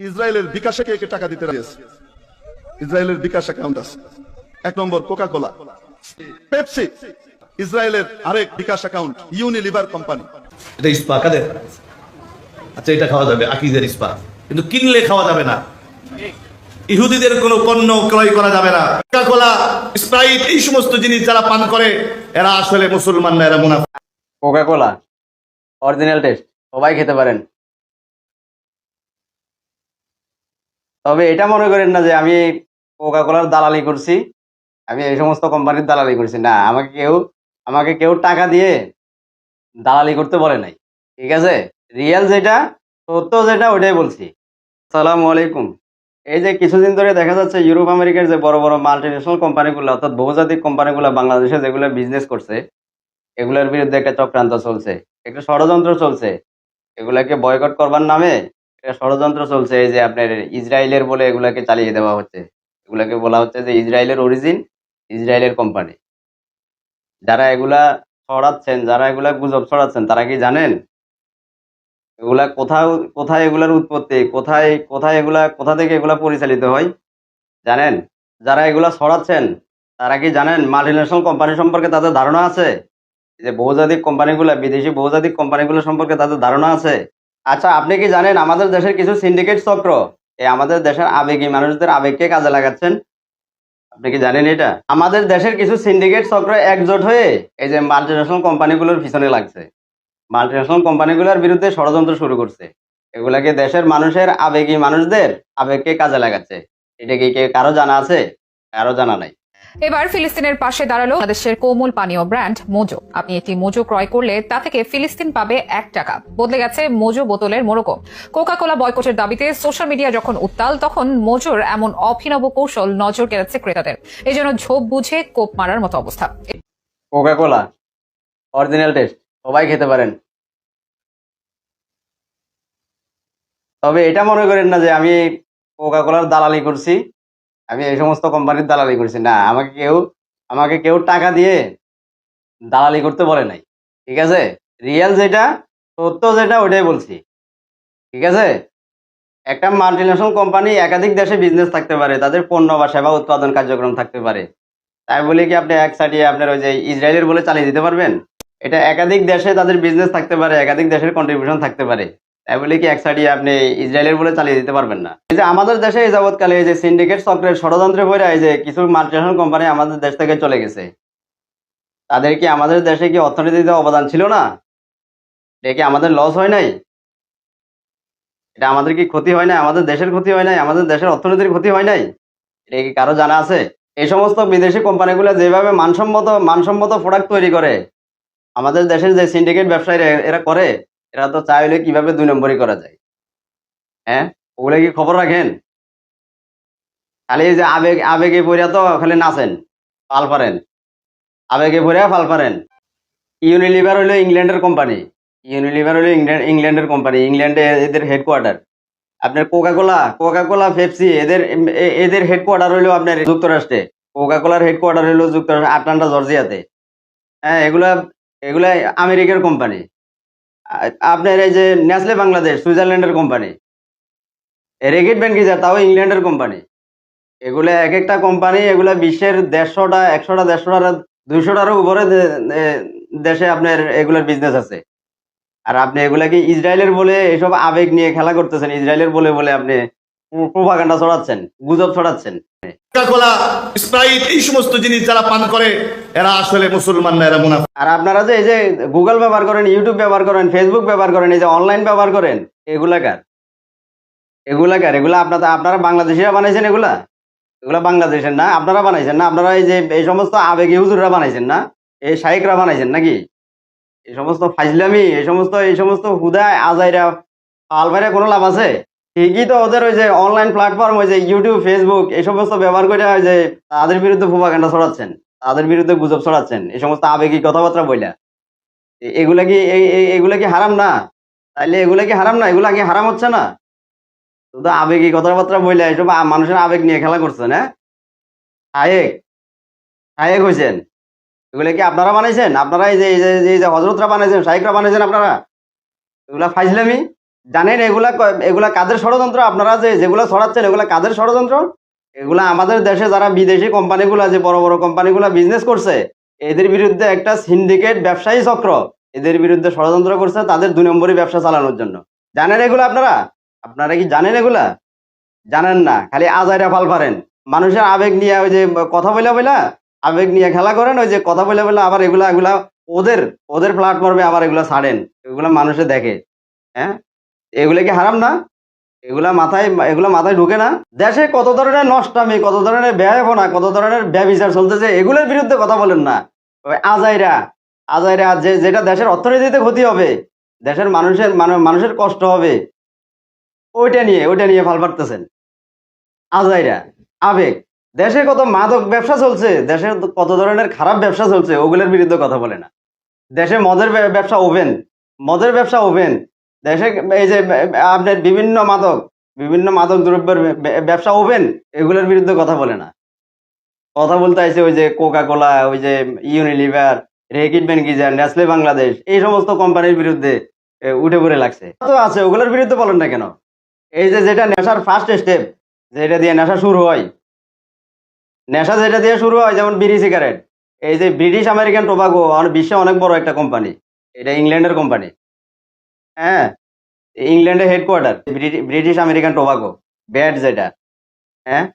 ইসরায়েলের বিকাশে কে কে টাকা দিতে রাজি আছে? ইসরায়েলের বিকাশ অ্যাকাউন্ট আছে। এক নম্বর কোকা কোলা পেপসি ইসরায়েলের আরেক বিকাশ অ্যাকাউন্ট ইউনিলিভার কোম্পানি এটা ইস্পা কাদের? আচ্ছা এটা খাওয়া যাবে আকিদের ইস্পা। কিন্তু কিনলে খাওয়া যাবে না। ইহুদিদের কোনো পণ্য ক্রয় করা যাবে না। কোকা কোলা স্প্রাইট এই সমস্ত জিনিস যারা পান করে এরা আসলে মুসলমান না এরা মুনাফা কোকা কোলা অরিজিনাল টেস্ট সবাই খেতে পারেন। তবে এটা মনে করেন না যে আমি কোকা কোলার দালালি করছি। আমি এই সমস্ত কোম্পানির দালালি করছি। না, আমাকে কেউ আমাকে কেউ টাকা দিয়ে দালালি করতে বলে নাই। ঠিক আছে? রিয়েল যেটা, সত্য যেটা, ওইটাই বলছি। সালাম আলাইকুম। এই যে কিছুদিন ধরে দেখা যাচ্ছে ইউরোপ আমেরিকার যে বড় বড় মাল্টিনেশনাল কোম্পানিগুলো অর্থাৎ বহুজাতিক কোম্পানিগুলো বাংলাদেশে যেগুলো বিজনেস করছে, এগুলোর বিরুদ্ধে একটা চক্রান্ত চলছে। একটা ষড়যন্ত্র চলছে। এগুলাকে বয়কট করবার নামে একটা ষড়যন্ত্র চলছে, এই যে আপনার ইসরায়েলের বলে এগুলাকে চালিয়ে দেওয়া হচ্ছে। এগুলাকে বলা হচ্ছে যে ইসরায়েলের অরিজিন ইসরায়েলের কোম্পানি যারা এগুলা ছড়াচ্ছেন, যারা এগুলা গুজব ছড়াচ্ছেন, তারা কি জানেন? এগুলা কোথাও, কোথায় এগুলার উৎপত্তি? কোথায় কোথায় এগুলা, কোথা থেকে এগুলা পরিচালিত হয়? জানেন? যারা এগুলা ছড়াচ্ছেন, তারা কি জানেন? মাল্টিনেশনাল কোম্পানি সম্পর্কে তাদের ধারণা আছে? যে বহুজাতিক কোম্পানিগুলো, বিদেশি বহুজাতিক কোম্পানিগুলো সম্পর্কে তাদের ধারণা আছে? আচ্ছা আপনি কি জানেন আমাদের দেশের কিছু সিন্ডিকেট চক্র? এই আমাদের দেশের আবেগী মানুষদের আবেগকে কাজে লাগাচ্ছেন? আপনি কি জানেন এটা? আমাদের দেশের কিছু সিন্ডিকেট চক্র একজোট হয়ে এই যে মাল্টিনেশনাল কোম্পানিগুলোর পিছনে লাগছে। মাল্টিনেশনাল কোম্পানিগুলোর বিরুদ্ধে ষড়যন্ত্র শুরু করছে। এগুলাকে দেশের মানুষের আবেগী মানুষদের আবেগকে কাজে লাগাচ্ছে। এটা কি কে কারও জানা আছে? কারও জানা নাই। এবার ফিলিস্তিনের পাশে দাঁড়াল বাংলাদেশের কোমল পানীয় ব্র্যান্ড মোজো। আপনি একটি মোজো ক্রয় করলে তা থেকে ফিলিস্তিন পাবে এক টাকা। বদলে গেছে মোজো বোতলের মোরকো কোকা কোলা বয়কটের দাবিতে সোশ্যাল মিডিয়া যখন উত্তাল, তখন মোজোর এমন অভিনব কৌশল নজর কেড়েছে ক্রেতাদের। এই জন্য ঝোপ বুঝে কোপ মারার মতো অবস্থা। কোকা কোলা অরিজিনাল টেস্ট সবাই খেতে পারেন। তবে এটা মনে করেন না যে আমি কোকা কোলার দালালি করছি। আমি এই সমস্ত কোম্পানির দালালি করছি। না, আমাকে কেউ আমাকে কেউ টাকা দিয়ে দালালি করতে বলে নাই। ঠিক আছে? রিয়েল যেটা, সত্য যেটা, ওইটাই বলছি। ঠিক আছে? একটা মাল্টিনেশনাল কোম্পানি একাধিক দেশে বিজনেস থাকতে পারে, তাদের পণ্য বা সেবা উৎপাদন কার্যক্রম থাকতে পারে। তাই বলে কি, আপনি এক সাইডে আপনার ওই যে ইসরায়েলের বলে চালিয়ে দিতে পারবেন? এটা একাধিক দেশে তাদের বিজনেস থাকতে পারে, একাধিক দেশের কন্ট্রিবিউশন থাকতে পারে। তাই বলে কি এক সাইডে আপনি ইসরায়েলের বলে চালিয়ে দিতে পারবেন না। এই যে আমাদের দেশে এই যাবৎকালে এই যে সিন্ডিকেট চক্রের ষড়যন্ত্রে পড়ে এই যে কিছু মাল্টিনেশনাল কোম্পানি আমাদের দেশ থেকে চলে গেছে। তাদের কি আমাদের দেশে কি অর্থনীতিতে অবদান ছিল না? এটা কি আমাদের লস হয় নাই? এটা আমাদের কি ক্ষতি হয় না আমাদের দেশের ক্ষতি হয় নাই? আমাদের দেশের অর্থনীতির ক্ষতি হয় নাই? এটা কি কারও জানা আছে? এই সমস্ত বিদেশি কোম্পানিগুলো যেভাবে মানসম্মত মানসম্মত প্রোডাক্ট তৈরি করে, আমাদের দেশের যে সিন্ডিকেট ব্যবসায়ীরা এরা করে এরা তো চাইলে কীভাবে দুই নম্বরই করা যায়? হ্যাঁ? ওগুলো কি খবর রাখেন? খালি যে আবেগ, আবেগে পড়িয়া তো খালি নাচেন, পাল পারেন। আবেগে পড়িয়া পাল পারেন। ইউনিলিভার হলো ইংল্যান্ডের কোম্পানি ইউনিলিভার হলো ইংল্যান্ড, ইংল্যান্ডের কোম্পানি ইংল্যান্ডে এদের হেডকোয়ার্টার আপনার Coca Cola Coca Cola Pepsi এদের এদের হেডকোয়ার্টার হইল আপনার যুক্তরাষ্ট্রে। কোকা কোলার হেডকোয়ার্টার হইল যুক্তরাষ্ট্র, আটলান্টা, জর্জিয়াতে। হ্যাঁ এগুলা এগুলা আমেরিকার কোম্পানি আপনার এই যে নেসলে বাংলাদেশ, সুইজারল্যান্ডের কোম্পানি রেগেট ব্যাংকিজার তাও ইংল্যান্ডের কোম্পানি এগুলা এক একটা কোম্পানি এগুলা বিশ্বের দেড়শোটা, একশোটা দেড়শোটা দুইশোটারও উপরে দেশে আপনার এগুলার বিজনেস আছে। আর আপনি এগুলা কি ইসরায়েলের বলে এসব আবেগ নিয়ে খেলা করতেছেন? ইসরায়েলের বলে বলে আপনি প্রোপাগান্ডা ছড়াচ্ছেন, গুজব ছড়াচ্ছেন। আপনারা এগুলা আপনারা বানাইছেন এগুলা? এগুলা বাংলাদেশের না? আপনারা বানাইছেন না? আপনারা এই যে, এই সমস্ত আবেগী হুজুররা বানাইছেন না? এই শাইকরা বানাইছেন নাকি? এই সমস্ত ফাইজলামি এই সমস্ত এই সমস্ত হুদায়, আজাইরা আলভাইরা কোনো লাভ আছে? ঠিকই তো ওদের ওই যে অনলাইন প্ল্যাটফর্ম ওই যে ইউটিউব ফেসবুক এই সমস্ত ব্যবহার করে ওই যে তাদের বিরুদ্ধে প্রোপাগান্ডা ছড়াচ্ছেন, তাদের বিরুদ্ধে গুজব ছড়াচ্ছেন, এই সমস্ত আবেগী কথাবার্তা বইলা। এগুলা কি এগুলা কি হারাম না? তাইলে এগুলা কি হারাম না? এগুলা কি হারাম হচ্ছে না? শুধু আবেগী কথাবার্তা বইলা এসব মানুষের আবেগ নিয়ে খেলা করছেন হ্যাঁ? হায়েক হায়েক হয়েছেন এগুলা কি আপনারা বানাইছেন? আপনারা এই যে, এই যে- হজরতরা বানাইছেন শাইকরা বানাইছেন আপনারা? এগুলা ফাইজলামি? জানেন এগুলা এগুলা কাদের ষড়যন্ত্র? আপনারা যে যেগুলা ছড়াচ্ছেন, এগুলা কাদের ষড়যন্ত্র? এগুলা আমাদের দেশে যারা বিদেশি কোম্পানিগুলা, যে বড় বড় কোম্পানিগুলা বিজনেস করছে, এদের বিরুদ্ধে একটা সিন্ডিকেট ব্যবসায়ী চক্র, এদের বিরুদ্ধে ষড়যন্ত্র করছে তাদের দুই নম্বরই ব্যবসা চালানোর জন্য। জানেন এগুলা আপনারা? আপনারা কি জানেন এগুলা? জানেন না, খালি আজাইরা ফাল পারেন মানুষের আবেগ নিয়ে ওই যে কথা বলে বলে আবেগ নিয়ে খেলা করেন, ওই যে কথা বলে বলে আবার এগুলা এগুলা ওদের ওদের প্ল্যাটফর্মে আবার এগুলা ছাড়েন। এগুলা মানুষে দেখে। হ্যাঁ? এগুলা কি হারাম না? এগুলা মাথায় এগুলা মাথায় ঢুকে না। দেশে কত ধরনের নষ্টামি, কত ধরনের ব্যয়পনা কত ধরনের ব্যবচার চলতেছে, এগুলোর বিরুদ্ধে কথা বলেন না। আজাইরা আজাইরা যে, যেটা দেশের অর্থনীতিতে ক্ষতি হবে, দেশের মানুষের, মানে- মানুষের কষ্ট হবে, ওইটা নিয়ে ওইটা নিয়ে ফাল পারতেছেন। আজাইরা, আবেগ, দেশে কত মাদক ব্যবসা চলছে দেশের কত ধরনের খারাপ ব্যবসা চলছে, ওগুলোর বিরুদ্ধে কথা বলে না। দেশে মদের ব্যবসা ওভেন, মদের ব্যবসা ওভেন দেশে এই যে আপনার বিভিন্ন মাদক বিভিন্ন মাদক দ্রব্যের ব্যবসা ওভেন, এগুলোর বিরুদ্ধে কথা বলে না। কথা বলতে আছে ওই যে কোকা কোলা ওই যে Unilever Reckitt Benckiser Nestle Bangladesh এই সমস্ত কোম্পানির বিরুদ্ধে উঠে পড়ে লাগছে। তো আছে, ওগুলোর বিরুদ্ধে বলেন না কেন? এই যে যেটা নেশার ফার্স্ট স্টেপ যেটা দিয়ে নেশা শুরু হয়, নেশা যেটা দিয়ে শুরু হয়, যেমন বিড়ি সিগারেট এই যে ব্রিটিশ আমেরিকান টোবাকো আমার বিশ্বে অনেক বড় একটা কোম্পানি এটা ইংল্যান্ডের কোম্পানি হ্যাঁ ইংল্যান্ডের headquarter British American tobacco BAT যেটা হ্যাঁ?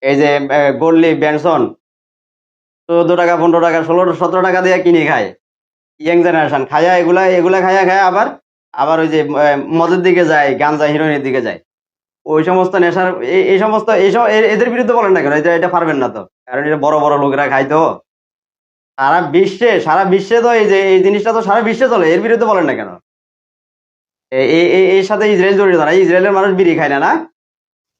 এই যে গোল্ডলি ব্যানসন চোদ্দ টাকা, পনেরো টাকা, ষোলো, সতেরো টাকা দিয়ে কিনে খায়। ইয়াং জেনারেশন খায়া, এগুলা এগুলা খায়া খায়া আবার আবার ওই যে মদের দিকে যায়, গাঞ্জা হিরোইনের দিকে যায়। ওই সমস্ত নেশার এই- সমস্ত এইসব এদের বিরুদ্ধে বলেন না কেন? এটা এটা পারবেন না তো। কারণ এটা বড় বড় লোকেরা খায় তো। সারা বিশ্বে সারা বিশ্বে তো এই যে, এই জিনিসটা তো সারা বিশ্বে চলে, এর বিরুদ্ধে বলেন না কেন? এর সাথে ইসরায়েল জড়িত না, ইসরায়েলের মানুষ বিড়ি খায় না না?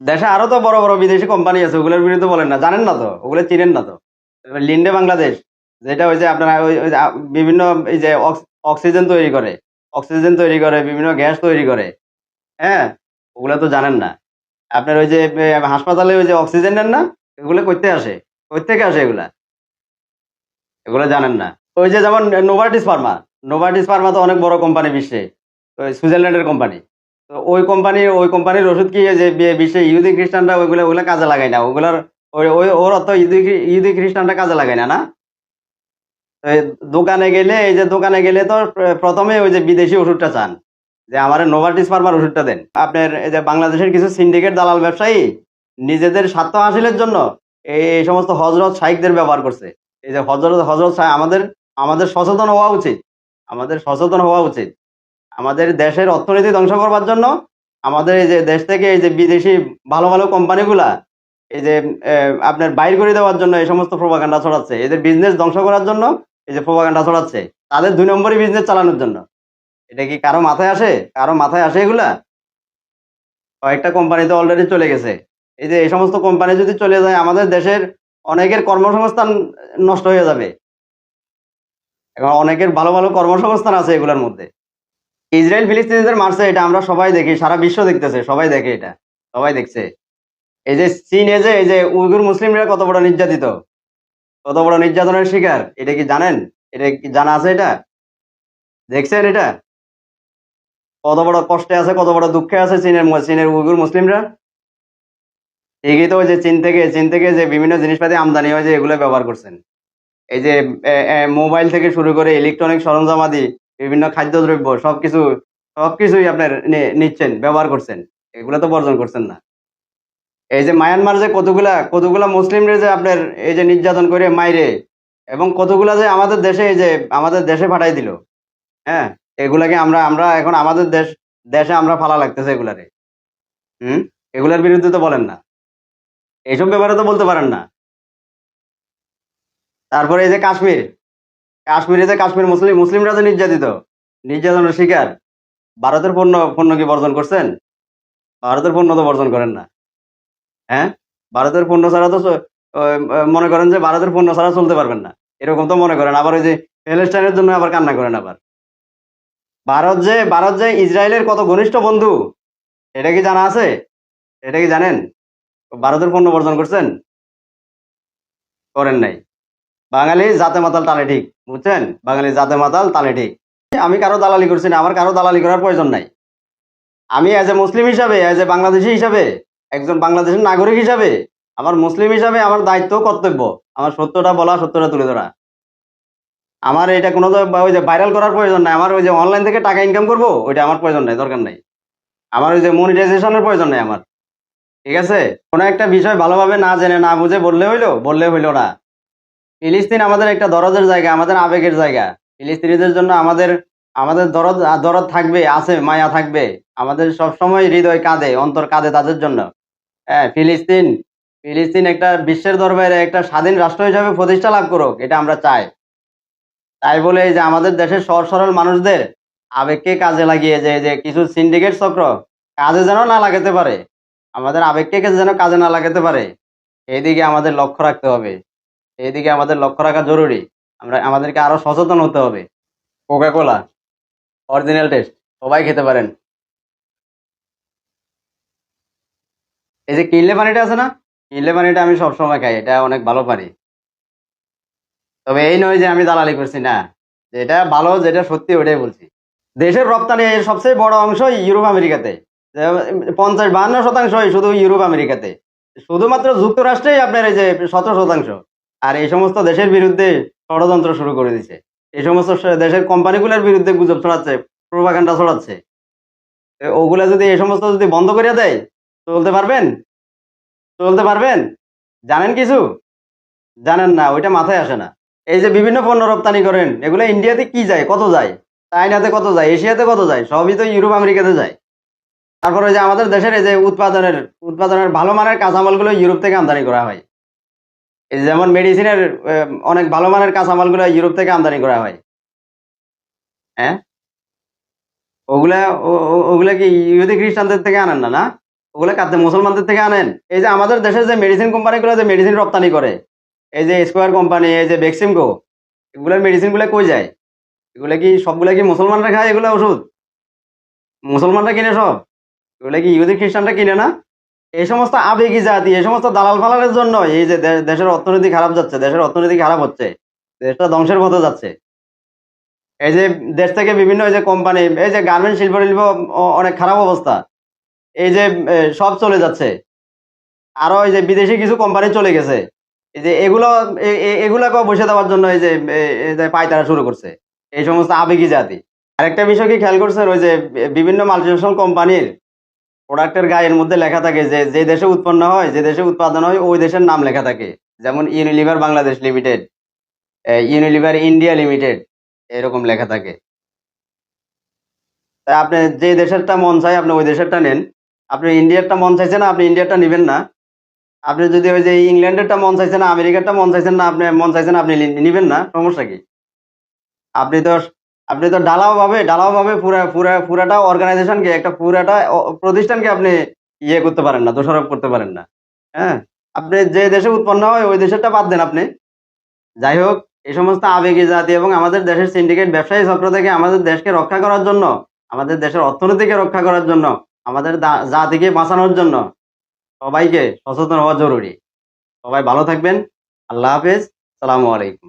দেশে আরও তো বড় বড় বিদেশি কোম্পানি আছে, ওগুলোর বিরুদ্ধে বলেন না, জানেন না তো, ওগুলো চিনেন না তো। লিন্ডে বাংলাদেশ, যেটা আপনারা ওই ওই যে আ- বিভিন্ন এই যে অক্সিজেন তৈরি করে, অক্সিজেন তৈরি করে, বিভিন্ন গ্যাস তৈরি করে হ্যাঁ? ওগুলো তো জানেন না। আপনার ওই যে হাসপাতালে ওই যে অক্সিজেন নেন না, এগুলো করতে আসে থেকে আসে এগুলা? এগুলো জানেন না। ওই যে যেমন নোভার্টিস ফার্মা নোভার্টিস ফার্মা তো অনেক বড় কোম্পানি বিশ্বে। সুইজারল্যান্ডের কোম্পানি তো ওই কোম্পানি ওই কোম্পানির ওষুধ কি যে বিশ্বে ইহুদি খ্রিস্টানরা ওইগুলো ওগুলো কাজে লাগায় না। ওগুলোর ওই ওর অর্থ ইহুদি ইহুদি খ্রিস্টানরা কাজে লাগায় না না? দোকানে গেলে, এই যে দোকানে গেলে তো প্রথমে ওই যে বিদেশি ওষুধটা চান। যে আমার নোভার্টিস ফার্মার ওষুধটা দেন। আপনার এই যে বাংলাদেশের কিছু সিন্ডিকেট দালাল ব্যবসায়ী নিজেদের স্বার্থ হাসিলের জন্য এই সমস্ত হজরত শাইকদের ব্যবহার করছে। এই যে হজরত হজরত আমাদের আমাদের সচেতন হওয়া উচিত। আমাদের সচেতন হওয়া উচিত। আমাদের দেশের অর্থনীতি ধ্বংস করবার জন্য আমাদের এই যে দেশ থেকে এই যে বিদেশি ভালো ভালো কোম্পানিগুলা এই যে আপনার বাইর করে দেওয়ার জন্য এই সমস্ত প্রভাকাণ্ডা ছড়াচ্ছে। এদের বিজনেস ধ্বংস করার জন্য এই যে প্রভাকাণ্ডা ছড়াচ্ছে। তাদের দুই নম্বরই বিজনেস চালানোর জন্য। এটা কি কারও মাথায় আসে? কারও মাথায় আসে এগুলা? কয়েকটা কোম্পানি তো অলরেডি চলে গেছে। এই যে এই সমস্ত কোম্পানি যদি চলে যায়, আমাদের দেশের অনেকের কর্মসংস্থান নষ্ট হয়ে যাবে। এখন অনেকের ভালো ভালো কর্মসংস্থান আছে এগুলোর মধ্যে। ইসরায়েল ফিলিস্তিনিদের মারছে এটা আমরা সবাই দেখি, সারা বিশ্ব দেখতেছে, সবাই দেখে এটা, সবাই দেখছে। এই যে চীনে যে, এই যে উইগুর মুসলিমরা কত বড় নির্যাতিত, কত বড় নির্যাতনের শিকার, এটা কি জানেন? এটা কি জানা আছে এটা? দেখছেন এটা? কত বড় কষ্টে আছে, কত বড় দুঃখে আছে চীনের চীনের উইগুর মুসলিমরা? ঠিকই তো যে চীন থেকে চীন থেকে যে বিভিন্ন জিনিসপাতি আমদানি হয় যে এগুলো ব্যবহার করছেন। এই যে মোবাইল থেকে শুরু করে ইলেকট্রনিক সরঞ্জাম আদি বিভিন্ন খাদ্যদ্রব্য, সবকিছু, সবকিছুই আপনার নিচ্ছেন, ব্যবহার করছেন। এগুলো তো বর্জন করছেন না। এই যে মায়ানমার যে কতগুলা কতগুলা মুসলিমরা যে আপনার এই যে নির্যাতন করে মাইরে, এবং কতগুলা যে আমাদের দেশে এই যে আমাদের দেশে পাঠাই দিল হ্যাঁ? এগুলাকে আমরা আমরা এখন আমাদের দেশ, দেশে আমরা ফালা লাগতেছে এগুলারে। হুম? এগুলার বিরুদ্ধে তো বলেন না। এইসব ব্যাপারে তো বলতে পারেন না। তারপরে এই যে কাশ্মীর কাশ্মীরে যে কাশ্মীর মুসলিম, মুসলিমরা যে নির্যাতিত, নির্যাতনের শিকার, ভারতের পণ্য পণ্য কি বর্জন করছেন? ভারতের পণ্য তো বর্জন করেন না। হ্যাঁ? ভারতের পণ্য ছাড়া তো মনে করেন যে ভারতের পণ্য ছাড়া চলতে পারবেন না। এরকম তো মনে করেন। আবার ওই যে প্যালেস্টাইনের জন্য আবার কান্না করেন আবার। ভারত যে ভারত যে ইসরায়েলের কত ঘনিষ্ঠ বন্ধু, এটা কি জানা আছে? এটা কি জানেন? ভারতের পণ্য বর্জন করছেন? করেন নাই। বাঙালি জাতে মাতাল তালে ঠিক। বুঝছেন? বাঙালি জাতে মাতাল, তালে ঠিক। আমি কারও দালালি করছি না, আমার কারও দালালি করার প্রয়োজন নাই। আমি অ্যাজ এ মুসলিম হিসাবে অ্যাজ এ বাংলাদেশি হিসাবে, একজন বাংলাদেশের নাগরিক হিসাবে, আমার মুসলিম হিসাবে আমার দায়িত্ব, কর্তব্য। আমার সত্যটা বলা, সত্যটা তুলে ধরা। আমার এটা কোনো ওই যে ভাইরাল করার প্রয়োজন নাই। আমার ওই যে অনলাইন থেকে টাকা ইনকাম করব, ওইটা আমার প্রয়োজন নাই, দরকার নাই। আমার ওই যে মনিটাইজেশনের প্রয়োজন নাই আমার। ঠিক আছে? কোনো একটা বিষয় ভালোভাবে না জেনে, না বুঝে বললে হইল বললে হইল না। ফিলিস্তিন আমাদের একটা দরদের জায়গা, আমাদের আবেগের জায়গা। ফিলিস্তিনিদের জন্য আমাদের আমাদের দরদ দরদ থাকবে, আছে, মায়া থাকবে। আমাদের সব সময় হৃদয় কাঁদে, অন্তর কাঁদে তাদের জন্য। হ্যাঁ ফিলিস্তিন ফিলিস্তিন একটা বিশ্বের দরবারে একটা স্বাধীন রাষ্ট্র হিসাবে প্রতিষ্ঠা লাভ করুক, এটা আমরা চাই। তাই বলে যে আমাদের দেশের সহজ সরল মানুষদের আবেগকে কাজে লাগিয়ে যে যে কিছু সিন্ডিকেট চক্র কাজে যেন না লাগাতে পারে, আমাদের আবেগকে যেন কাজে না লাগাতে পারে, এইদিকে আমাদের লক্ষ্য রাখতে হবে। এইদিকে আমাদের লক্ষ্য রাখা জরুরি। আমরা, আমাদেরকে আরও সচেতন হতে হবে। কোকা কোলা অরিজিনাল টেস্ট সবাই খেতে পারেন। এই যে কিনলে পানিটা আছে না? কিনলে পানিটা আমি সবসময় খাই, এটা অনেক ভালো পানি। তবে এই নয় যে আমি দালালি করছি, না। যেটা ভালো, যেটা সত্যি ওটাই বলছি। দেশের রপ্তানি এর সবচেয়ে বড় অংশ ইউরোপ, আমেরিকাতে। পঞ্চাশ বাহান্ন শতাংশই শুধু ইউরোপ, আমেরিকাতে। শুধুমাত্র যুক্তরাষ্ট্রেই আপনার এই যে সতেরো শতাংশ। আর এই সমস্ত দেশের বিরুদ্ধে ষড়যন্ত্র শুরু করে দিছে। এই সমস্ত দেশের কোম্পানিগুলোর বিরুদ্ধে গুজব ছড়াচ্ছে প্রোপাগান্ডা ছড়াচ্ছে। ওগুলা যদি এই সমস্ত যদি বন্ধ করে দেয়, চলতে পারবেন? চলতে পারবেন? জানেন কিছু? জানেন না, ওইটা মাথায় আসে না। এই যে বিভিন্ন পণ্য রপ্তানি করেন, এগুলো ইন্ডিয়াতে কি যায়, কত যায়? চাইনাতে কত যায়, এশিয়াতে কত যায়? সবই তো ইউরোপ, আমেরিকাতে যায়। তারপরে যে আমাদের দেশের এই যে উৎপাদনের উৎপাদনের ভালো মানের কাঁচামালগুলো ইউরোপ থেকে আমদানি করা হয়। যেমন মেডিসিনের অনেক ভালো মানের কাঁচামালগুলো ইউরোপ থেকে আমদানি করা হয়। হ্যাঁ? ওগুলা ওগুলা কি ইহুদি খ্রিস্টানদের থেকে আনেন না না? ওগুলা কাতে মুসলমানদের থেকে আনেন। এই যে আমাদের দেশের যে মেডিসিন কোম্পানিগুলো যে মেডিসিন রপ্তানি করে, এই যে স্কোয়ার কোম্পানি এই যে বেক্সিমকো এগুলোর মেডিসিনগুলো কই যায়? এগুলা কি, সবগুলা কি মুসলমানরা খায় এগুলো ওষুধ? মুসলমানরা কিনে সব? এগুলা কি ইহুদি খ্রিস্টানরা কিনে না? এই সমস্ত আবেগী জাতি, এই সমস্ত দালাল ফালালের জন্য এই যে দেশের অর্থনীতি খারাপ যাচ্ছে, দেশের অর্থনীতি খারাপ হচ্ছে, দেশটা ধ্বংসের পথে যাচ্ছে। এই যে দেশ থেকে বিভিন্ন এই যে কোম্পানি এই যে গার্মেন্ট শিল্প শিল্প অনেক খারাপ অবস্থা। এই যে সব চলে যাচ্ছে। আরও এই যে বিদেশি কিছু কোম্পানি চলে গেছে। এই যে এগুলো, এ- এ- এগুলাকেও বসে দেওয়ার জন্য এই যে পায়তারা শুরু করছে, এই সমস্ত আবেগী জাতি। আরেকটা বিষয় কি খেয়াল করছেন? ওই যে বিভিন্ন মাল্টিনেশনাল কোম্পানির প্রোডাক্টের গায়ের মধ্যে লেখা থাকে যে যে দেশে উৎপন্ন হয়, যে দেশে উৎপাদন হয়, ওই দেশের নাম লেখা থাকে। যেমন Unilever Bangladesh limited Unilever India limited এরকম লেখা থাকে। তাই আপনি যে দেশেরটা মন চাই আপনি ওই দেশেরটা নেন। আপনি ইন্ডিয়ারটা মন চাইছেন আপনি ইন্ডিয়ারটা নেবেন না। আপনি যদি ওই যে ইংল্যান্ডেরটা মন চাইছেন আমেরিকারটা মন চাইছেন না, আপনি মন চাইছেন আপনি নিবেন না, সমস্যা কি? আপনি তো আপনি তো ডালাও ভাবে ডালাও ভাবে পুরা পুরা, পুরাটা অর্গানাইজেশনকে একটা পুরাটা প্রতিষ্ঠানকে আপনি ইয়ে করতে পারেন না, দোষারোপ করতে পারেন না। হ্যাঁ? আপনি যে দেশে উৎপন্ন হয়, ওই দেশেরটা বাদ দেন আপনি। যাই হোক, এই সমস্ত আবেগী জাতি এবং আমাদের দেশের সিন্ডিকেট ব্যবসায়ী চক্র থেকে আমাদের দেশকে রক্ষা করার জন্য, আমাদের দেশের অর্থনীতিকে রক্ষা করার জন্য, আমাদের জাতিকে বাঁচানোর জন্য সবাইকে সচেতন হওয়া জরুরি। সবাই ভালো থাকবেন। আল্লাহ হাফেজ। সালামু আলাইকুম।